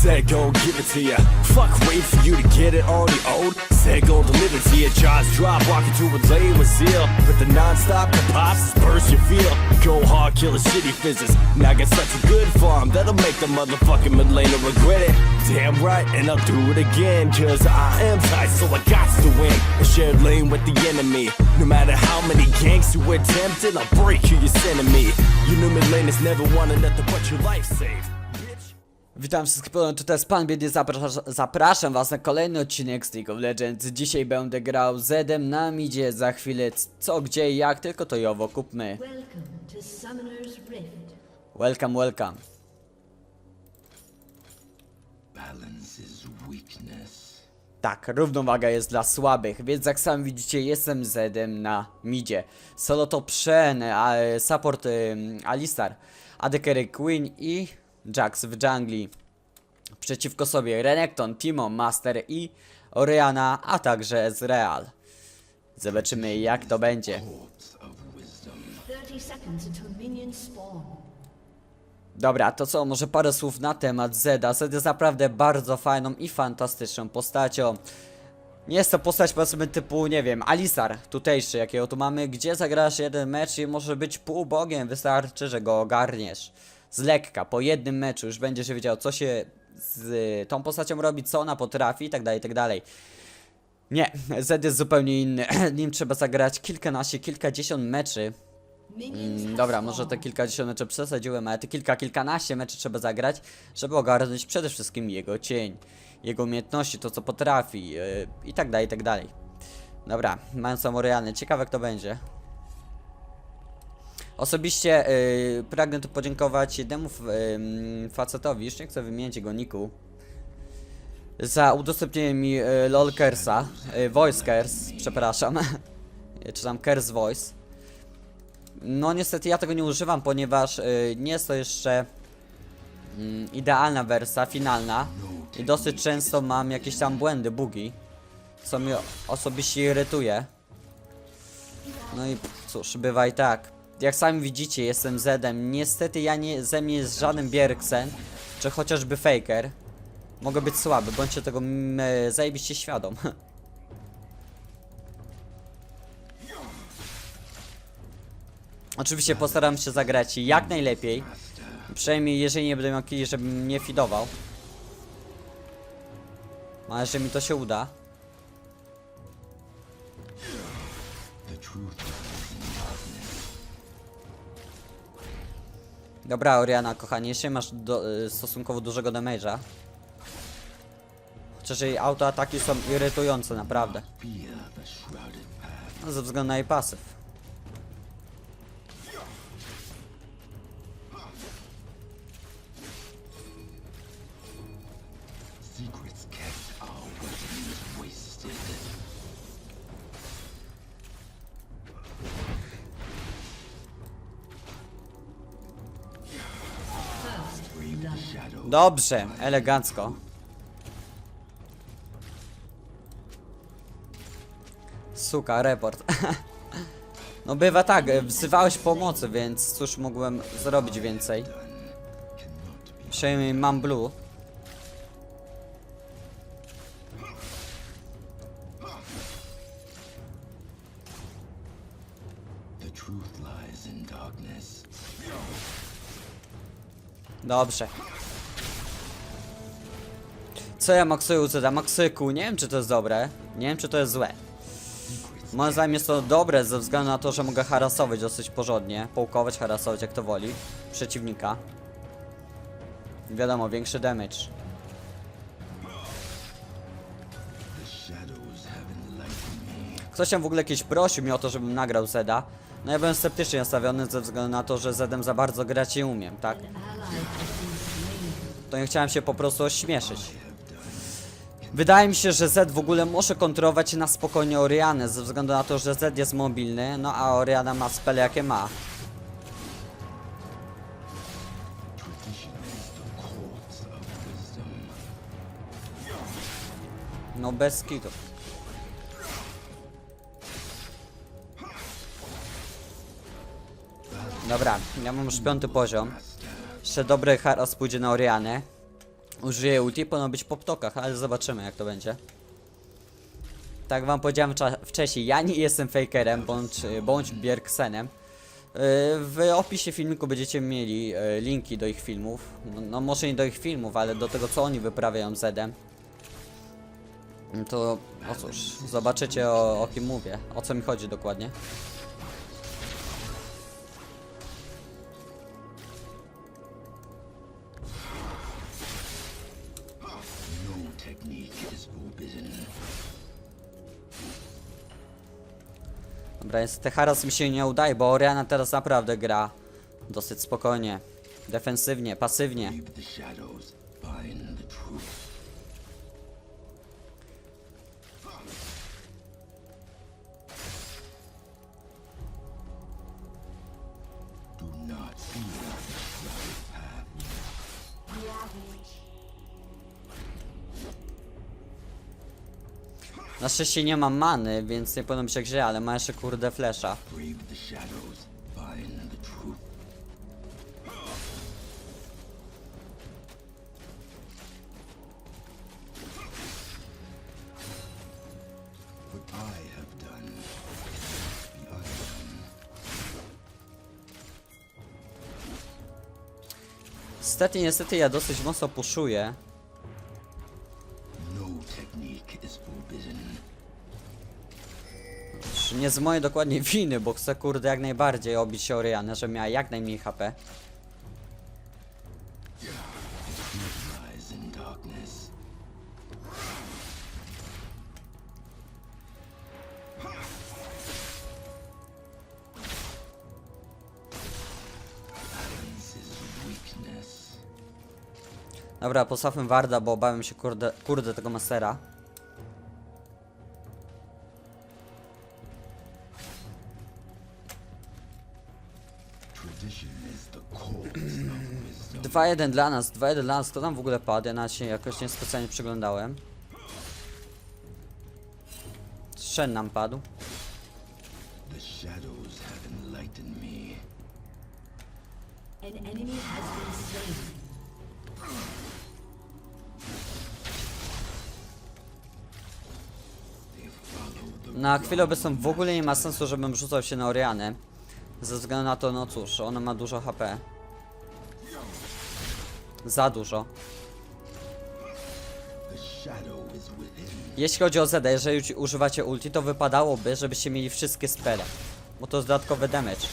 Said go give it to ya. Fuck, wait for you to get it on your own. Said gon' deliver to ya. Jaws drop, walking to a lane with zeal. With the non-stop pops, burst you feel. Go hard, kill a shitty physics. Now I got such a good farm that'll make the motherfucking Milena regret it. Damn right, and I'll do it again. Cause I am tight, so I got to win. A shared lane with the enemy. No matter how many gangs you attempted, I'll break you, you're sending me. You knew Milena's never wanted nothing but your life saved. Witam wszystkich tutaj jest Pan Biedy, zapraszam, zapraszam was na kolejny odcinek z League of Legends. Dzisiaj będę grał Zedem na midzie, za chwilę co, gdzie i jak, tylko to jowo kupmy. Welcome to. Welcome. Tak, równowaga jest dla słabych, więc jak sami widzicie jestem Zedem na midzie. Solo to e, support Alistar, AD Queen i Jax w jungli. Przeciwko sobie Renekton, Timo, Master i Oriana, a także Ezreal. Zobaczymy jak to będzie. 30 seconds until minions spawn. Dobra, to co, może parę słów na temat Zeda. Zed jest naprawdę bardzo fajną i fantastyczną postacią. Nie jest to postać powiedzmy typu, nie wiem, Alistar tutejszy, jakiego tu mamy, gdzie zagrasz jeden mecz i może być półbogiem, wystarczy, że go ogarniesz. Z lekka, po jednym meczu już będziesz wiedział, co się z tą postacią robi, co ona potrafi i tak dalej, i tak dalej. Nie, Zed jest zupełnie inny. Nim trzeba zagrać kilkanaście, kilkadziesiąt meczy. Mm, Dobra, może te kilkadziesiąt meczy przesadziłem, ale te kilka, kilkanaście meczy trzeba zagrać, żeby ogarnąć przede wszystkim jego cień, jego umiejętności, to co potrafi yy, i tak dalej, i tak dalej. Dobra, mając Oriany, ciekawe kto będzie. Osobiście yy, pragnę tu podziękować jednemu ym, facetowi, już nie chcę wymienić jego niku, za udostępnienie mi yy, lolkersa, yy, voicekers, przepraszam, czy tam kers voice. No niestety ja tego nie używam, ponieważ y, nie jest to jeszcze mm, idealna wersja, finalna i dosyć często mam jakieś tam błędy, bugi, co mnie osobiście irytuje. No i cóż, bywa i tak. Jak sami widzicie, jestem Zedem. Niestety ja nie, ze mnie jest żaden Bjergsen, czy chociażby Faker. Mogę być słaby, bądźcie tego mm, e, zajebiście świadom. Oczywiście postaram się zagrać jak najlepiej. Przynajmniej jeżeli nie będę miał kili, żebym nie fidował. Ale że mi to się uda. Dobra, Oriana, kochanie, jeszcze masz do, y, stosunkowo dużego damage'a. Chociaż jej autoataki są irytujące, naprawdę. No, ze względu na jej pasyw. Secrets kept weapons wasted. Dobrze, elegancko. Suka, report. No bywa tak, e, wzywałeś pomocy, więc cóż mogłem zrobić więcej. Przynajmniej mam blue. Dobrze. Co ja maksuję u Zeda? Maksuję kół. Nie wiem czy to jest dobre. Nie wiem czy to jest złe. Moim zdaniem jest to dobre ze względu na to, że mogę harasować dosyć porządnie. Połkować, harasować jak to woli. Przeciwnika. Wiadomo, większy damage. Ktoś tam w ogóle kiedyś prosił mnie o to, żebym nagrał Zeda. No ja byłem sceptycznie nastawiony ze względu na to, że Zedem za bardzo grać nie umiem, tak? To nie chciałem się po prostu ośmieszyć. Wydaje mi się, że Z w ogóle może kontrolować na spokojnie Orianę, ze względu na to, że Z jest mobilny, no a Oriana ma spele jakie ma. No bez kitu. Dobra, ja mam już piąty poziom. Jeszcze dobry haras pójdzie na Orianę. Użyję ulti, powinno być po ptokach, ale zobaczymy jak to będzie. Tak wam powiedziałem wcześniej, ja nie jestem fakerem, bądź, bądź Bjergsenem. Yy, W opisie filmiku będziecie mieli yy, linki do ich filmów. No, no może nie do ich filmów, ale do tego co oni wyprawiają z Edem. No To, o cóż, zobaczycie o, o kim mówię, o co mi chodzi dokładnie. Dobra, niestety Haras mi się nie udaje, bo Oriana teraz naprawdę gra dosyć spokojnie, defensywnie, pasywnie. Leave the shadows. Find the truth. Na szczęście nie mam many, więc nie powinno być jak źle, ale ma jeszcze kurde flesza. Niestety, niestety ja dosyć mocno puszuję. Nie z mojej dokładnie winy, bo chcę kurde jak najbardziej obić się Orianę, żeby miała jak najmniej HP. Dobra, postawmy Warda, bo obawiam się kurde, kurde tego Mastera. Wisdom. 2-1 dla nas, 2-1 dla nas, kto tam w ogóle padł? Ja nawet się jakoś niespecjalnie przyglądałem. Shen nam padł. An enemy has been slain. Na chwilę obecną w ogóle nie ma sensu, żebym rzucał się na Orianę. Ze względu na to, no cóż, ona ma dużo HP. Za dużo. Jeśli chodzi o Zeda, jeżeli ci- używacie ulti, to wypadałoby, żebyście mieli wszystkie spele. Bo to jest dodatkowy damage.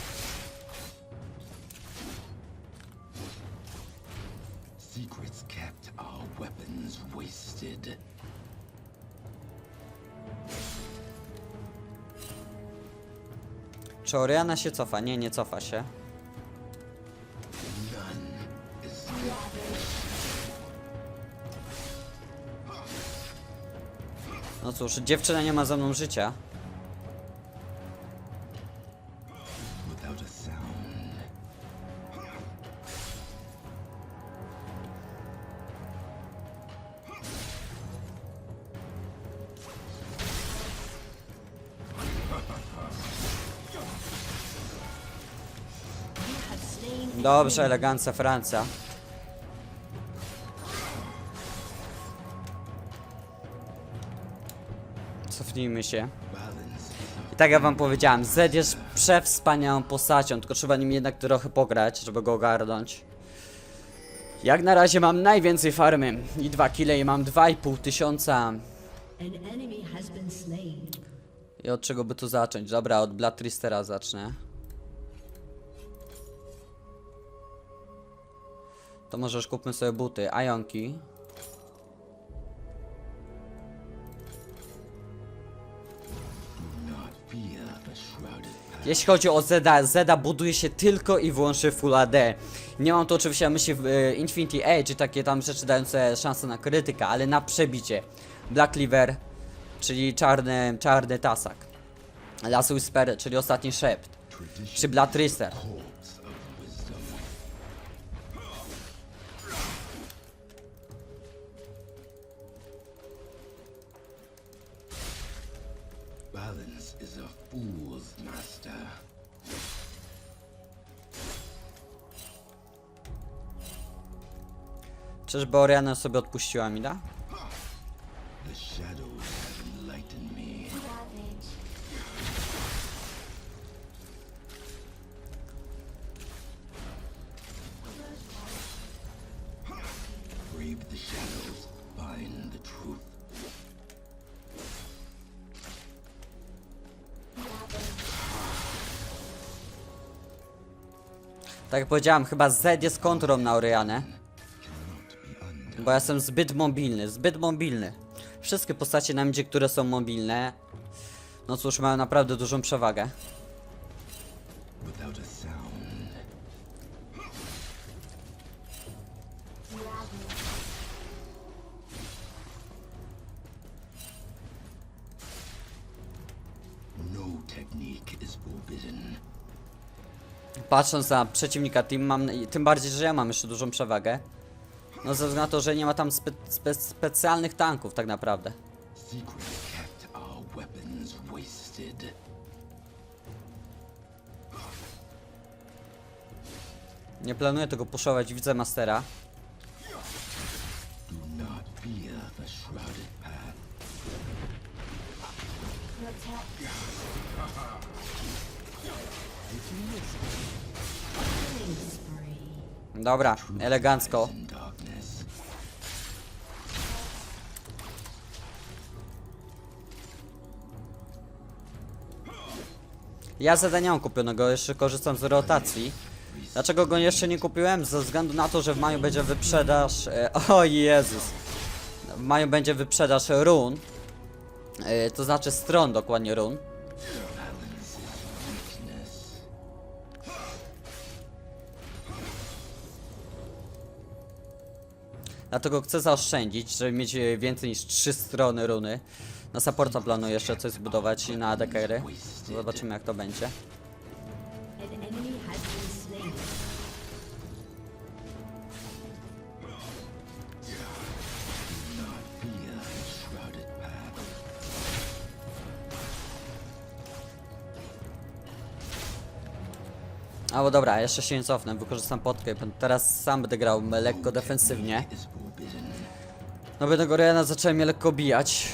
Czy Oriana się cofa? Nie, nie cofa się. No cóż, dziewczyna nie ma ze mną życia. Dobrze, elegancja Francja. Cofnijmy się. I tak jak wam powiedziałem, Zed jest przewspaniałą postacią, tylko trzeba nim jednak trochę pograć, żeby go ogarnąć. Jak na razie mam najwięcej farmy i dwa kile i mam 2,5 tysiąca. I od czego by tu zacząć? Dobra, od Blood Tristera zacznę. To może już kupmy sobie buty. Ajonki. Jeśli chodzi o Zeda, Zeda buduje się tylko i wyłącznie Full AD. Nie mam tu oczywiście na myśli e, Infinity Edge, takie tam rzeczy dające szansę na krytykę, ale na przebicie. Black Cleaver, czyli czarny, czarny tasak. Last Whisper, czyli ostatni szept. Czy Blood Balance is a fool's master. Sobie odpuściła mi, Tak jak powiedziałem, chyba Z jest kontrą na Orianę. Bo ja jestem zbyt mobilny, zbyt mobilny. Wszystkie postacie na mnie, które są mobilne, no cóż, mają naprawdę dużą przewagę. Patrząc na przeciwnika team, mam, tym bardziej, że ja mam jeszcze dużą przewagę. No ze względu na to, że nie ma tam spe, spe, specjalnych tanków tak naprawdę. Nie planuję tego puszować, widzę Mastera. Dobra, elegancko. Ja zadania mam kupionego, jeszcze korzystam z rotacji. Dlaczego go jeszcze nie kupiłem? Ze względu na to, że w maju będzie wyprzedaż... E, o Jezus! W maju będzie wyprzedaż run. E, to znaczy stron dokładnie run. Dlatego chcę zaoszczędzić, żeby mieć e, więcej niż 3 strony runy. Na supporta planuję jeszcze coś zbudować i na ADKry. Zobaczymy jak to będzie. A bo dobra, jeszcze się nie cofnę, wykorzystam potkę. bo Teraz sam będę grał lekko defensywnie. No będę go Ryana zacząłem mnie lekko bijać.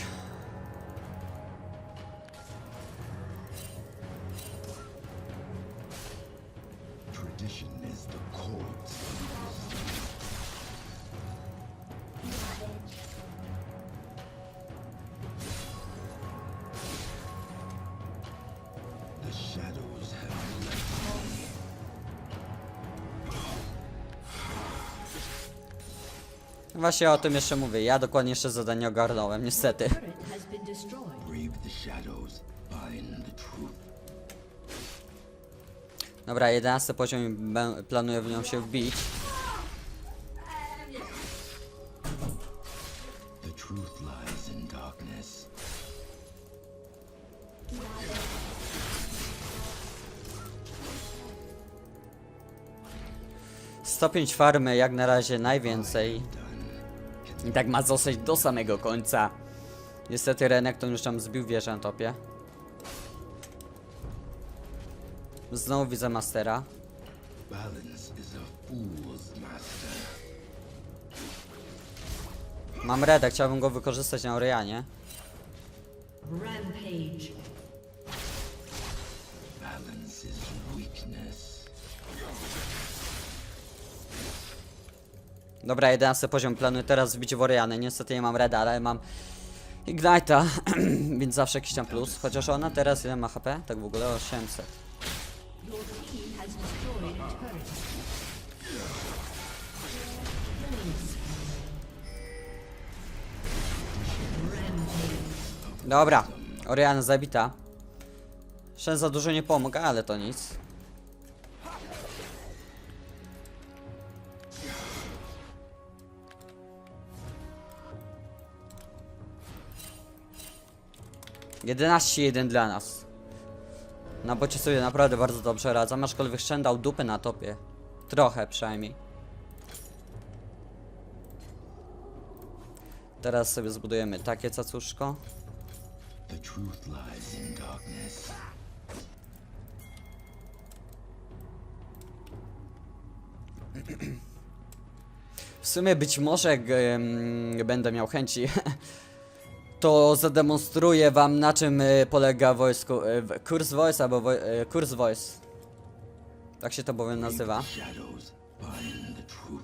Właśnie o tym jeszcze mówię. Ja dokładnie jeszcze zadanie ogarnąłem, niestety. Dobra, 11 poziom planuję w nią się wbić. 105 farmy jak na razie najwięcej. I tak ma zostać do samego końca. Niestety Renekton już tam zbił wieżę na topie. Znowu widzę Mastera. Mam Reda, chciałbym go wykorzystać na Orianie. Rampage. Dobra, 11 poziom planuję teraz wbić w Orianę. Niestety nie mam Reda, ale mam Ignite'a, więc zawsze jakiś tam plus. Chociaż ona teraz ile ma HP? Tak w ogóle 800. Your team has destroyed a turret. Killing spree. Rampage. Dobra, Oriana zabita. Szan za dużo nie pomógł, ale to nic. Jedenaście jeden dla nas. Na bocie sobie naprawdę bardzo dobrze radzam, aczkolwiek Shen dał dupy na topie. Trochę przynajmniej. Teraz sobie zbudujemy takie cacuszko. W sumie być może będę miał chęci, to zademonstruję wam na czym e, polega wojsku, e, w- kurs voice albo woj, e, kurs voice. Tak się to bowiem nazywa. Shadows find the truth.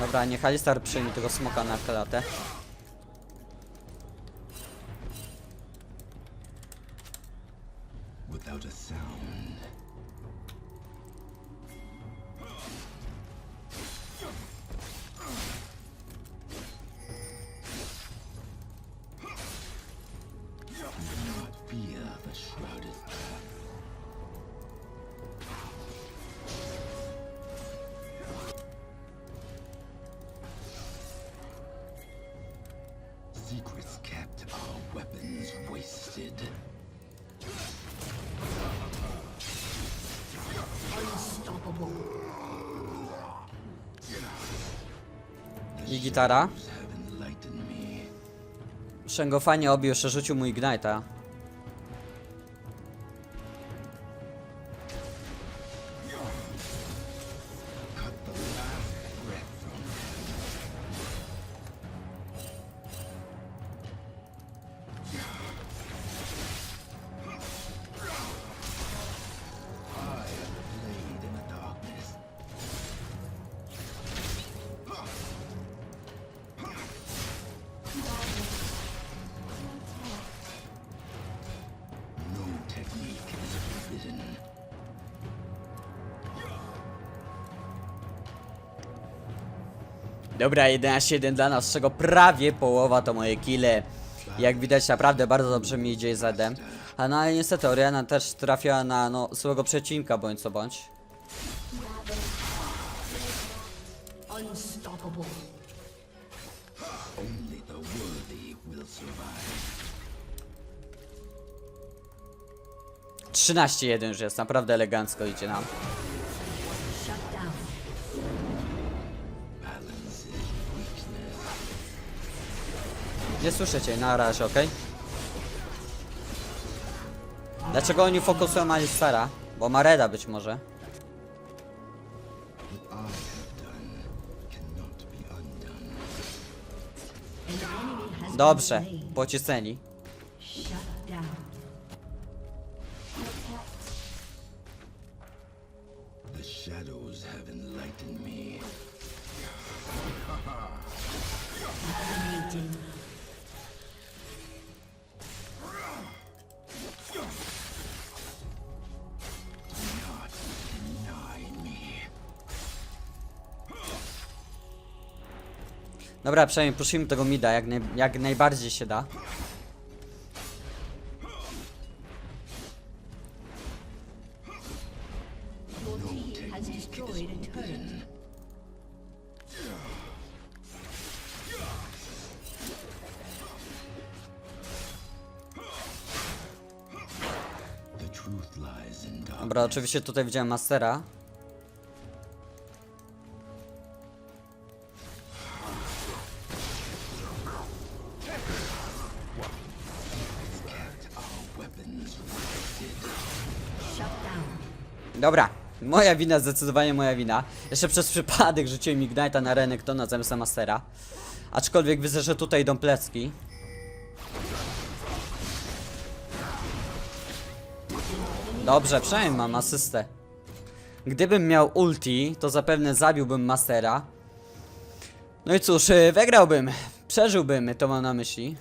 Dobra, niech Alistar przyjmie tego smoka na klatę. I gitara. me. Szęgofanie obił, jeszcze rzucił mu Ignite'a. Dobra, 11-1 dla nas, z czego prawie połowa to moje kile. Jak widać, naprawdę bardzo dobrze mi idzie ZD. A no ale niestety Oriana też trafia na no, złego przecinka, bądź co bądź. Survive. 13-1 już jest, naprawdę elegancko idzie nam. Nie słyszę cię na razie, okej? Dlaczego oni fokusują Alistara? Bo ma Reda być może. What I have done Dobra, przynajmniej pushimy tego mida jak, naj, jak najbardziej się da. Dobra, oczywiście tutaj widziałem Mastera. Dobra, moja wina, zdecydowanie moja wina. Jeszcze przez przypadek rzuciłem Ignite'a na Renektona zamiast na Mastera. Aczkolwiek widzę, że tutaj idą plecki. Dobrze, przynajmniej mam asystę. Gdybym miał ulti, to zapewne zabiłbym Mastera. No i cóż, y, wygrałbym. Przeżyłbym, to mam na myśli.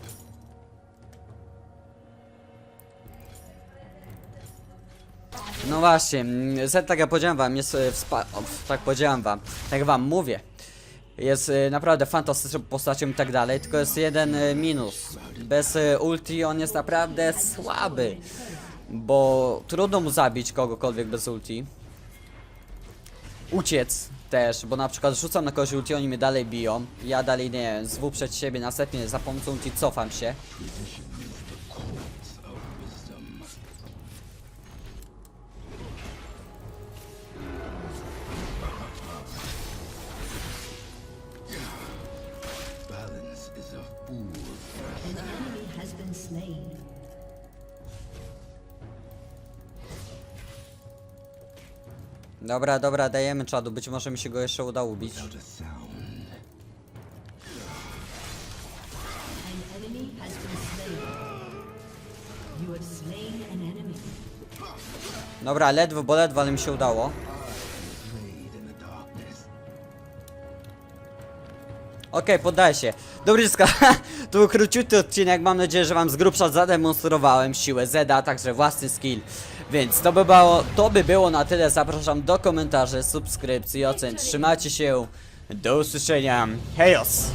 No właśnie, mm, tak jak powiedziałem wam, jest e, tak powiedziałem wam, tak wam mówię. Jest e, naprawdę fantastyczną postacią i tak dalej, tylko jest jeden e, minus. Bez ulti on jest naprawdę słaby. Bo trudno mu zabić kogokolwiek bez ulti. Uciec też, bo na przykład rzucam na kogoś ulti, oni mnie dalej biją. Ja dalej nie wiem, zwół przed siebie, następnie za pomocą ulti cofam się. Dobra, dobra, dajemy czadu, być może mi się go jeszcze uda ubić. Dobra, ledwo, bo ledwo, ale mi się udało. Okej, poddaję się. Dobryska, to był króciutki odcinek, mam nadzieję, że wam z grubsza zademonstrowałem siłę Zeda, także własny skill. Więc to by było, to by było na tyle, zapraszam do komentarzy, subskrypcji, ocen, trzymajcie się, do usłyszenia, hejos!